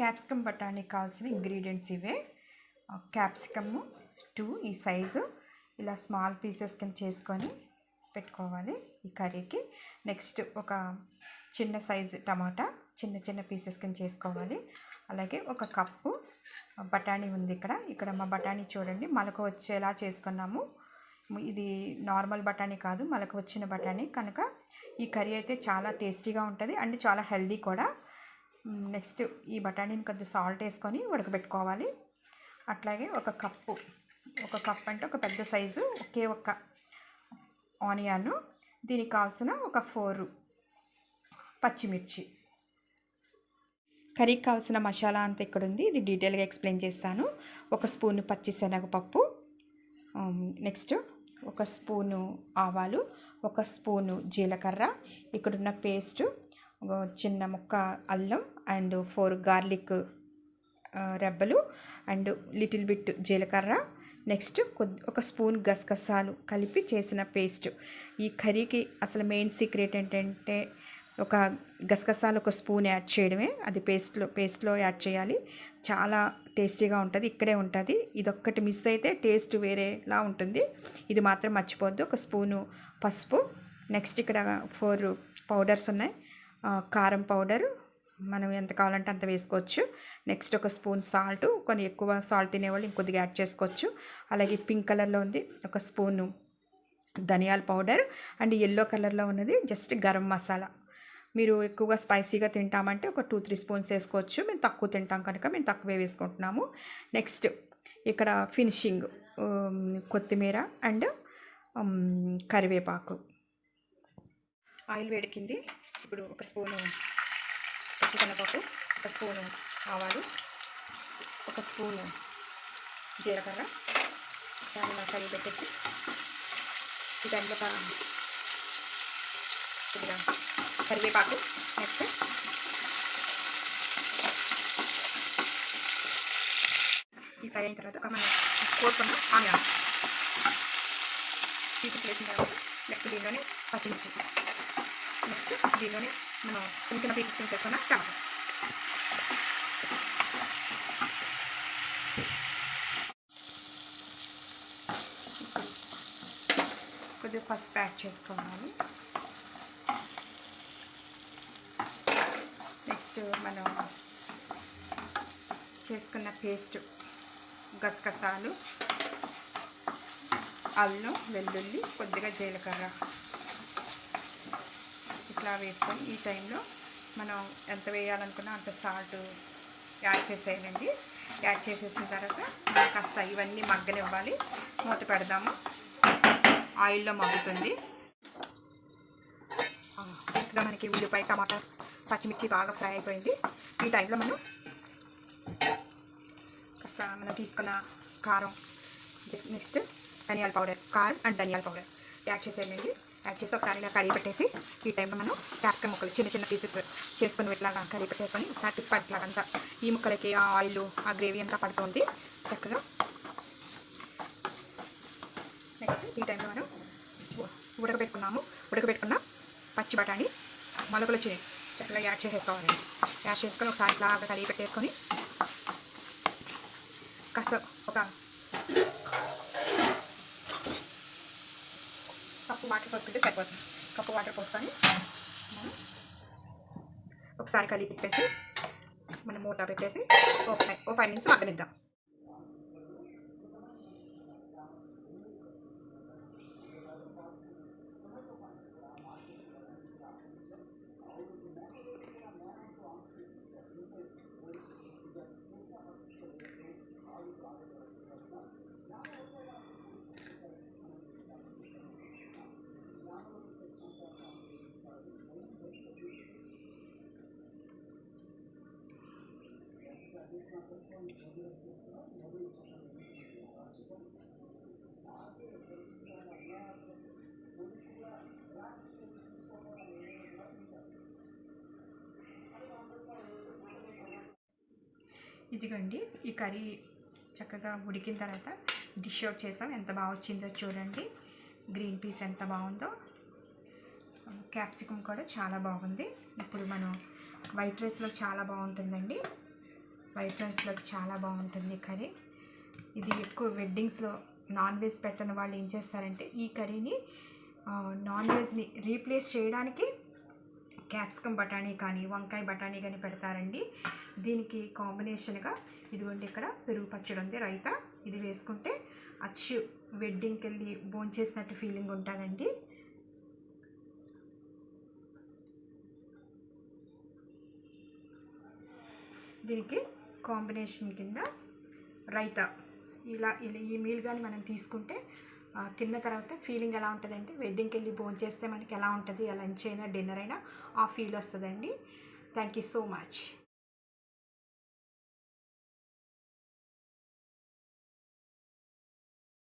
Capsicum బఠానీ కావాల్సిన ingredients ఇవే. క్యాప్సికమ్ టూ ఈ సైజు. ఇలా స్మాల్ పీసెస్ కింద చేసుకొని పెట్టుకోవాలి ఈ కర్రీకి. నెక్స్ట్ ఒక చిన్న సైజు టమాటా చిన్న చిన్న పీసెస్ కింద చేసుకోవాలి. అలాగే ఒక కప్పు బఠానీ ఉంది ఇక్కడ. ఇక్కడ మా బఠానీ చూడండి మలక వచ్చేలా చేసుకున్నాము. ఇది నార్మల్ బఠానీ కాదు మలక వచ్చిన బఠానీ. కనుక ఈ కర్రీ అయితే చాలా టేస్టీగా ఉంటుంది అండ్ చాలా హెల్దీ కూడా. నెక్స్ట్ ఈ బఠానీని కొంచెం సాల్ట్ వేసుకొని ఉడకబెట్టుకోవాలి. అట్లాగే ఒక కప్పు ఒక కప్ అంటే ఒక పెద్ద సైజు ఒకే ఒక్క ఆనియన్ దీనికి కావాల్సిన ఒక ఫోర్ పచ్చిమిర్చి. కర్రీకి కావాల్సిన మసాలా అంతా ఇక్కడ ఉంది ఇది డీటెయిల్గా ఎక్స్ప్లెయిన్ చేస్తాను. ఒక స్పూన్ పచ్చి శనగపప్పు నెక్స్ట్ ఒక స్పూను ఆవాలు ఒక స్పూను జీలకర్ర ఇక్కడున్న పేస్టు ఒక చిన్న ముక్క అల్లం అండ్ ఫోర్ గార్లిక్ రెబ్బలు అండ్ లిటిల్ బిట్ జీలకర్ర. నెక్స్ట్ కొద్ది ఒక స్పూన్ గసగసాలు కలిపి చేసిన పేస్ట్. ఈ కర్రీకి అసలు మెయిన్ సీక్రెట్ ఏంటంటే ఒక గసగసాలు ఒక స్పూన్ యాడ్ చేయడమే. అది పేస్ట్లో పేస్ట్లో యాడ్ చేయాలి. చాలా టేస్టీగా ఉంటుంది ఇక్కడే ఉంటుంది. ఇదొక్కటి మిస్ అయితే టేస్ట్ వేరేలా ఉంటుంది. ఇది మాత్రం మర్చిపోద్దు ఒక స్పూను పసుపు. నెక్స్ట్ ఇక్కడ ఫోర్ పౌడర్స్ ఉన్నాయి. కారం పౌడర్ మనం ఎంత కావాలంటే అంత వేసుకోవచ్చు. నెక్స్ట్ ఒక స్పూన్ సాల్ట్. కొన్ని ఎక్కువ సాల్ట్ తినేవాళ్ళు ఇంకొద్దిగా యాడ్ చేసుకోవచ్చు. అలాగే పింక్ కలర్లో ఉంది ఒక స్పూను ధనియాల పౌడర్ అండ్ ఎల్లో కలర్లో ఉన్నది జస్ట్ గరం మసాలా. మీరు ఎక్కువగా స్పైసీగా తింటామంటే ఒక టూ త్రీ స్పూన్స్ వేసుకోవచ్చు. మేము తక్కువ తింటాం కనుక మేము తక్కువే వేసుకుంటున్నాము. నెక్స్ట్ ఇక్కడ ఫినిషింగ్ కొత్తిమీర అండ్ కరివేపాకు. ఆయిల్ వేడికింది. ఇప్పుడు ఒక స్పూను పచ్చి పచ్చిశనగపప్పు ఒక స్పూను ఆవాలు ఒక స్పూను జీలకర్ర చాలా కరిగి పెట్టేసి ఈ టైంలో కరివేపాకు నెక్స్ట్ ఈ ఫ్రై అయిన తర్వాత మనం కోరుకున్న ఆనియన్. పీసెస్ వేసిన తర్వాత నెక్స్ట్ దీనిలోనే పచ్చిమిర్చి. నెక్స్ట్ దీనిలోనే మనం చిన్న చిన్న పీసెస్ కింద చేసుకున్న టమాటా కొద్దిగా పసుపు యాడ్ చేసుకోవాలి నెక్స్ట్ మనం చేసుకున్న పేస్ట్ గసగసాలు అల్లం వెల్లుల్లి కొద్దిగా జీలకర్ర. ఇలా వేసుకొని ఈ టైంలో మనం ఎంత వేయాలనుకున్నా అంత సాల్ట్ యాడ్ చేసేయాలండి యాడ్ చేసేసిన తర్వాత కాస్త ఇవన్నీ మగ్గనివ్వాలి. మూత పెడదాము. ఆయిల్లో మగ్గుతుంది. ఇక్కడ మనకి ఉల్లిపాయ టమాటా పచ్చిమిర్చి బాగా ఫ్రై అయిపోయింది. ఈ టైంలో మనం కాస్త మనం తీసుకున్న కారం నెక్స్ట్ ధనియాల పౌడర్ కారం అండ్ ధనియాల పౌడర్ యాడ్ చేసేయండి. యాడ్ చేసి ఒకసారి ఇలా కర్రీ పెట్టేసి ఈ టైంలో మనం క్యాప్సికమ్ ముక్కలు చిన్న చిన్న పీసెస్ చేసుకొని ఇట్లా కర్రీ పెట్టేసుకొని ఒకసారి తిప్పట్లాగంతా ఈ ముక్కలకి ఆ ఆయిల్ ఆ గ్రేవీ అంతా పడుతుంది. చక్కగా. నెక్స్ట్ ఈ టైంలో మనం ఉడకబెట్టుకున్నాము. ఉడకబెట్టుకున్న పచ్చి బఠానీ మొలకలు వచ్చి చక్కగా యాడ్ చేసేసుకోవాలి. యాడ్ చేసుకొని ఒకసారి ఇట్లా కలిగి పెట్టేసుకొని కాస్త ఒక కప్పు వాటర్ పోసుకుంటే సరిపోతుంది. కప్పు వాటర్ పోసుకొని మనం ఒకసారి కలిపి పెట్టేసి మనం మూత పెట్టేసి ఓ ఫైవ్ ఓ ఫైవ్ మినిట్స్ మగ్గనిద్దాం. ఇదిగోండి ఈ కర్రీ చక్కగా ఉడికిన తర్వాత డిష్ అవుట్ చేసాం. ఎంత బాగా వచ్చిందో చూడండి. గ్రీన్ పీస్ ఎంత బాగుందో. క్యాప్సికమ్ కూడా చాలా బాగుంది. ఇప్పుడు మనం వైట్ రైస్లో చాలా బాగుంటుందండి. వైట్ రైస్లోకి చాలా బాగుంటుంది కర్రీ. ఇది ఎక్కువ వెడ్డింగ్స్లో నాన్ వెజ్ పెట్టని వాళ్ళు ఏం చేస్తారంటే ఈ కర్రీని నాన్ వెజ్ని రీప్లేస్ చేయడానికి క్యాప్సికమ్ బఠానీ కానీ వంకాయ బఠానీ కానీ పెడతారండి. దీనికి కాంబినేషన్గా ఇదిగోండి ఇక్కడ పెరుగు పచ్చడి ఉంది రైతా. ఇది వేసుకుంటే అచ్చు వెడ్డింగ్కి వెళ్ళి భోంచేసినట్టు ఫీలింగ్ ఉంటుందండి. దీనికి కాంబినేషన్ కింద రైతా. ఇలా ఇలా ఈ మీల్ కానీ మనం తీసుకుంటే తిన్న తర్వాత ఫీలింగ్ ఎలా ఉంటుందంటే వెడ్డింగ్కి వెళ్ళి భోజనం చేస్తే మనకి ఎలా ఉంటుంది? లంచ్ అయినా డిన్నర్ అయినా ఆ ఫీల్ వస్తుందండి. Thank you so much.